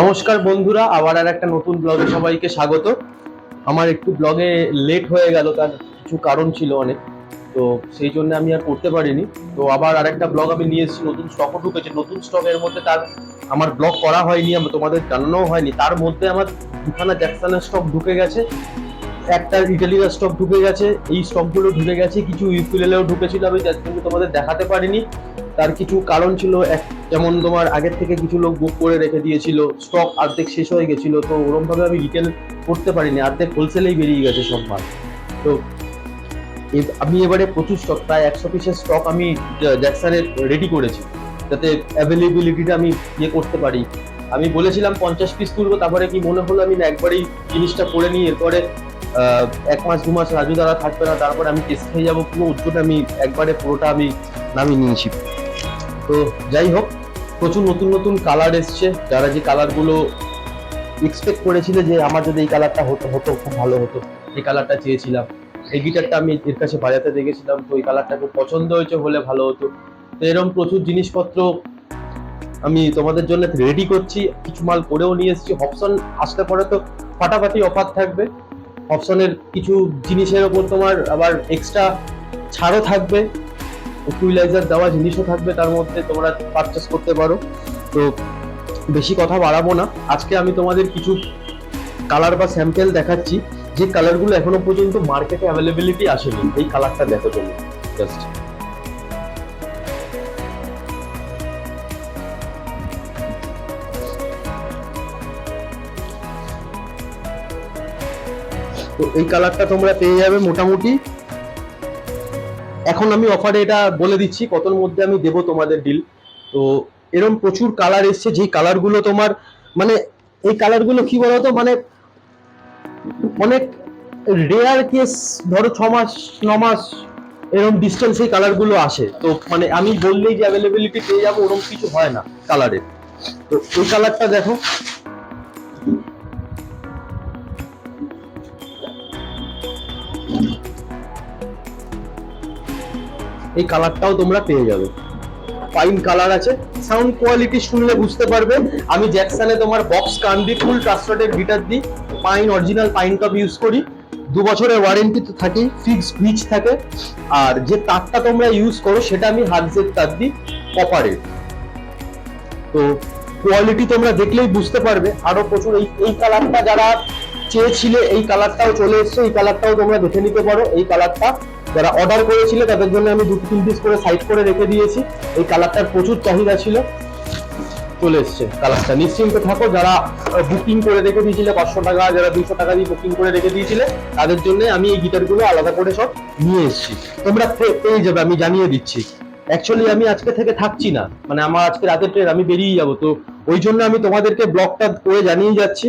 নমস্কার বন্ধুরা, আবার আর একটা নতুন ব্লগে সবাইকে স্বাগত। আমার একটু ব্লগে লেট হয়ে গেল, তার কিছু কারণ ছিল অনেক, তো সেই জন্য আমি আর করতে পারিনি। তো আবার আরেকটা ব্লগ আমি নিয়ে এসেছি, নতুন স্টকও ঢুকেছে। নতুন স্টকের মধ্যে তার আমার ব্লগ করা হয়নি, আমি তোমাদের জানানোও হয়নি। তার মধ্যে আমার দুখানা জ্যাকসনের স্টক ঢুকে গেছে। একটা ইটালিয়ার স্টক ঢুকে গেছে। এই স্টকগুলো ঢুকে গেছে, কিছু ইউকুলেলেও ঢুকেছিল, আমি জন্য তোমাদের দেখাতে পারিনি। তার কিছু কারণ ছিল, এক যেমন তোমার আগের থেকে কিছু লোক বুক করে রেখে দিয়েছিল স্টক অর্ধেক শেষ হয়ে গেছিল, তো ওরকম ভাবে আমি রিটেল করতে পারিনি, অর্ধেক হোলসেলেই বেরিয়ে গেছে সব তো আমি এবারে প্রচুর স্টক প্রায় একশো পিসের স্টক আমি জ্যাকসানের রেডি করেছি, যাতে অ্যাভেলেবিলিটিটা আমি ইয়ে করতে পারি। আমি বলেছিলাম পঞ্চাশ পিস তুলবো, তারপরে কি মনে হলো আমি না একবারেই জিনিসটা করে নিই, এরপরে এক মাস, দু মাস রাজু দ্বারা থাকবে না, তারপরে আমি টেস্ট খেয়ে যাব, পুরো উদ্যোগ আমি একবারে, পুরোটা আমি নামিয়ে নিয়েছি। তো যাই হোক, প্রচুর নতুন নতুন কালার এসছে। যারা যে কালারগুলো এক্সপেক্ট করেছিল যে আমার যদি এই কালারটা হতো হতো, খুব ভালো হতো, এই কালারটা চেয়েছিলাম। এই গিটারটা আমি এর কাছে বাজাতে দেখেছিলাম, তো এই কালারটা খুব পছন্দ হয়েছে হলে ভালো হতো। তো এরকম প্রচুর জিনিসপত্র আমি তোমাদের জন্য রেডি করছি। কিছু মাল করেও নিয়ে এসেছি। হপসন আসতে পরে তো ফাটাফাটি অফার থাকবে। অপশনের কিছু জিনিসের ওপর তোমার আবার এক্সট্রা ছাড়ও থাকবে ইকুইলাইজার দেওয়া জিনিসও থাকবে, তার মধ্যে তোমরা পারচেস করতে পারো। তো বেশি কথা বাড়াবো না। আজকে আমি তোমাদের কিছু কালার বা স্যাম্পেল দেখাচ্ছি। যে কালারগুলো এখনও পর্যন্ত মার্কেটে অ্যাভেলেবিলিটি আসেনি, এই কালারটা দেখো তুমি জাস্ট তো এই কালারটা তোমরা পেয়ে যাবে মোটামুটি। এখন আমি অফারে এটা বলে দিচ্ছি, কতর মধ্যে আমি দেবো তোমাদের ডিল তো এরকম প্রচুর কালার এসছে যে কালারগুলো তোমার মানে এই কালারগুলো কি বলতো মানে অনেক রেয়ার কেস ধরো ছ মাস, ন মাস এরকম ডিস্টেন্স এই কালারগুলো আসে। তো মানে আমি বললেই যে অ্যাভেলেবিলিটি পেয়ে যাব ওরকম কিছু হয় না কালারের তো এই কালারটা দেখো। এই কালারটাও তোমরা পেয়ে যাবে। ফাইন কালার আছে। সাউন্ড কোয়ালিটি শুনলে বুঝতে পারবে। আমি জ্যাকসনে তোমার বক্স কান দিই ফুল ট্রাস্টেড গিটার দিই। Pine original pine top use করি। দু বছরের ওয়ারেন্টি তো থাকেই ফিক্স পিচ থাকে। আর যে তারটা তোমরা ইউজ করো, সেটা আমি হার্জের তার দিই কপারের তো কোয়ালিটি তোমরা দেখলেই বুঝতে পারবে। আরও প্রচুর এই এই কালারটা যারা চেয়েছিলে, এই কালারটাও চলে এসছে, এই কালারটাও তোমরা দেখে নিতে পারো। এই কালারটা যারা অর্ডার করেছিলে, তাদের জন্য আমি দু তিন পিস করে সাইড করে রেখে দিয়েছি। এই কালারটার প্রচুর চাহিদা ছিল। চলে এসছে কালারটা নিশ্চিন্ত থাকো, যারা বুকিং করে রেখে দিয়েছিলে, পাঁচশো টাকা, যারা দুশো টাকা দিয়ে বুকিং করে রেখে দিয়েছিলে, তাদের জন্য আমি এই গিটারগুলো আলাদা করে সব নিয়ে এসেছি। তোমরা পেয়ে যাবে, আমি জানিয়ে দিচ্ছি। অ্যাকচুয়ালি আমি আজকে থেকে থাকছি না। মানে আমার আজকে রাতের ট্রেন আমি বেরিয়ে যাব। তো ওই জন্য আমি তোমাদেরকে ব্লগটা করে জানিয়ে যাচ্ছি।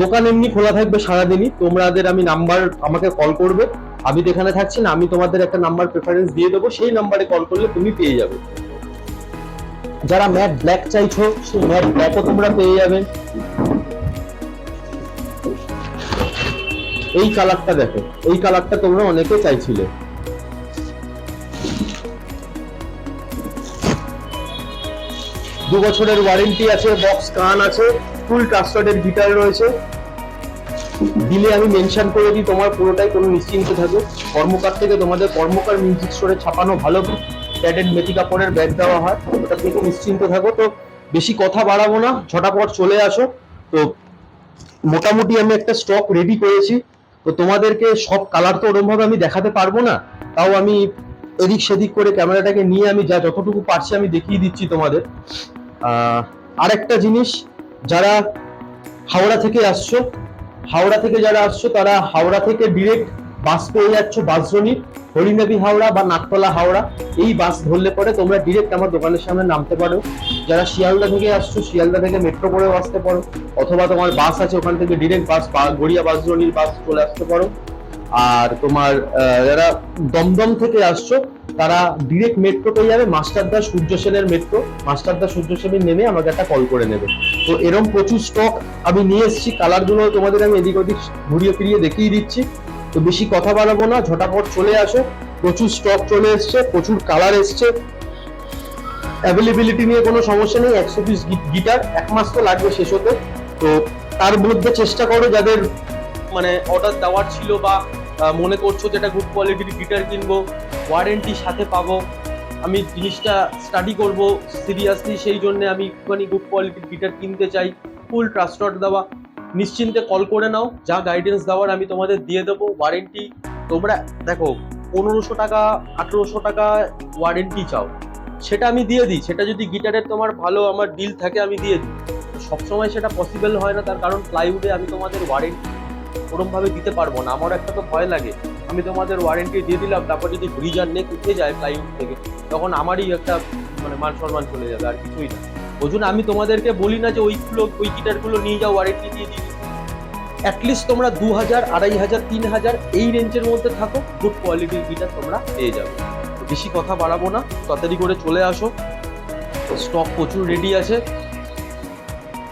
দোকান এমনি খোলা থাকবে সারাদিনই। তোমাদের আমি নাম্বার আমাকে কল করবে। আমি তো এখানে থাকছি না, আমি তোমাদের একটা নাম্বার প্রেফারেন্স দিয়ে দেবো, সেই নাম্বারে কল করলে তুমি পেয়ে যাবে। যারা ম্যাট ব্ল্যাক চাইছো, সেই ম্যাট ব্ল্যাকও তোমরা পেয়ে যাবে। এই কালারটা দেখো, এই কালারটা তোমরা অনেকে চাইছিলে। দু বছরের ওয়ারেন্টি আছে বক্স কান আছে ফুল ট্রাস্টেড গিটার রয়েছে। দিলে আমি মেনশন করে দিই, তোমার পুরোটাই কোনো নিশ্চিন্ত থাকো। কর্মকার থেকে তোমাদের কর্মকার মিউজিক স্টোরে ছাপানো ভালো প্যাডেড মেথি কাপড়ের ব্যাগ দেওয়া হয়, ওটা থেকে নিশ্চিন্ত থাকো। তো বেশি কথা বাড়াবো না, ঝটাপট চলে আসো। তো মোটামুটি আমি একটা স্টক রেডি করেছি। তো তোমাদেরকে সব কালার তো ওরকম ভাবে আমি দেখাতে পারব না, তাও আমি এদিক সেদিক করে ক্যামেরাটাকে নিয়ে আমি যা যতটুকু পারছি আমি দেখিয়ে দিচ্ছি তোমাদের। আরেকটা জিনিস, যারা হাওড়া থেকে আসছো হাওড়া থেকে যারা আসছো, তারা হাওড়া থেকে ডিরেক্ট বাস পেয়ে যাচ্ছ বাসজনি হরিণাবি হাওড়া বা নাকতলা হাওড়া। এই বাস ধরলে পরে তোমরা ডিরেক্ট আমার দোকানের সামনে নামতে পারো। যারা শিয়ালদা থেকে আসছো, শিয়ালদা থেকে মেট্রো করেও আসতে পারো। অথবা তোমার বাস আছে, ওখান থেকে ডিরেক্ট বাস গড়িয়া বাসজনির বাস চলে আসতে পারো। আর তোমার যারা দমদম থেকে আসছো, তারা ডিরেক্ট মেট্রো পেয়ে যাবে, মাস্টারদা সূর্য সেনের মেট্রো মাস্টারদা সূর্য সেনের নেমে আমাকে একটা কল করে নেবে। তো এরকম প্রচুর স্টক আমি নিয়ে এসেছি। কালারগুলো তোমাদের আমি এদিক ওদিক ঘুরিয়ে ফিরিয়ে দেখিয়ে দিচ্ছি। তো বেশি কথা বাড়াবো না, ঝটাপট চলে আসো। প্রচুর স্টক চলে এসছে, প্রচুর কালার এসছে। অ্যাভেলেবিলিটি নিয়ে কোনো সমস্যা নেই, একশো পিস গিটার এক মাস তো লাগবে শেষ হতে। তো তার মধ্যে চেষ্টা করো যাদের মানে অর্ডার দেওয়ার ছিল বা মনে করছ যেটা গুড কোয়ালিটির গিটার কিনবো ওয়ারেন্টি সাথে পাবো। আমি জিনিসটা স্টাডি করব সিরিয়াসলি সেই জন্য আমি একটুখানি গুড কোয়ালিটির গিটার কিনতে চাই ফুল ট্রাস্টড দেওয়া। নিশ্চিন্তে কল করে নাও, যা গাইডেন্স দেওয়ার আমি তোমাদের দিয়ে দেবো ওয়ারেন্টি তোমরা, দেখো, পনেরোশো টাকা, আঠেরোশো টাকা ওয়ারেন্টি চাও। সেটা আমি দিয়ে দিই, সেটা যদি গিটারের তোমার ভালো আমার ডিল থাকে, আমি দিয়ে দিই। সবসময় সেটা পসিবল হয় না, তার কারণ প্লাইউডে আমি তোমাদের ওয়ারেন্টি ওরমভাবে দিতে পারব না। আমার একটা তো ভয় লাগে। আমি তোমাদের ওয়ারেন্টি দিয়ে দিলাম, তারপর যদি ব্রিজার নেক উঠে যায় প্লাইউড থেকে, তখন আমারই একটা মানে মান সম্মান চলে যাবে, আর কিছুই না। ওই জন্য আমি তোমাদেরকে বলি না যে ওইগুলো ওই গিটারগুলো নিয়ে যাও ওয়ারেন্টি দিয়ে দিই। অ্যাটলিস্ট তোমরা দু হাজার আড়াই হাজার তিন হাজার এই রেঞ্জের মধ্যে থাকো গুড কোয়ালিটির গিটার তোমরা পেয়ে যাবে। বেশি কথা বাড়াবো না, তাড়াতাড়ি করে চলে আসো। স্টক প্রচুর রেডি আছে।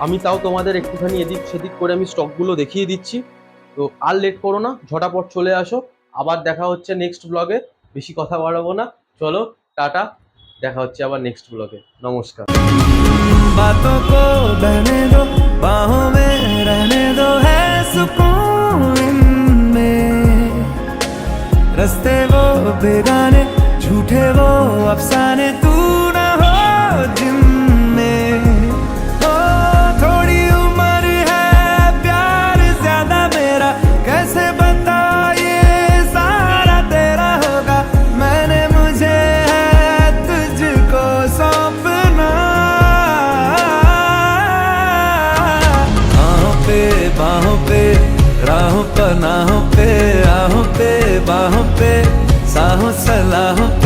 আমি তাও তোমাদের একটুখানি এদিক সেদিক করে আমি স্টকগুলো দেখিয়ে দিচ্ছি। তো আর লেট করো না ঝটাপট চলে আসো আবার দেখা হচ্ছে নেক্সট ব্লগে বেশি কথা বাড়াবো না চলো টাটা দেখা হচ্ছে আবার নেক্সট ব্লগে নমস্কার बातों को बहने दो बाहों में रहने दो है सुकून इनमें रस्ते वो बेगाने झूठे वो अफसाने राहों पनाहों पे आहों पे बाहों पे साहों सलाहों पे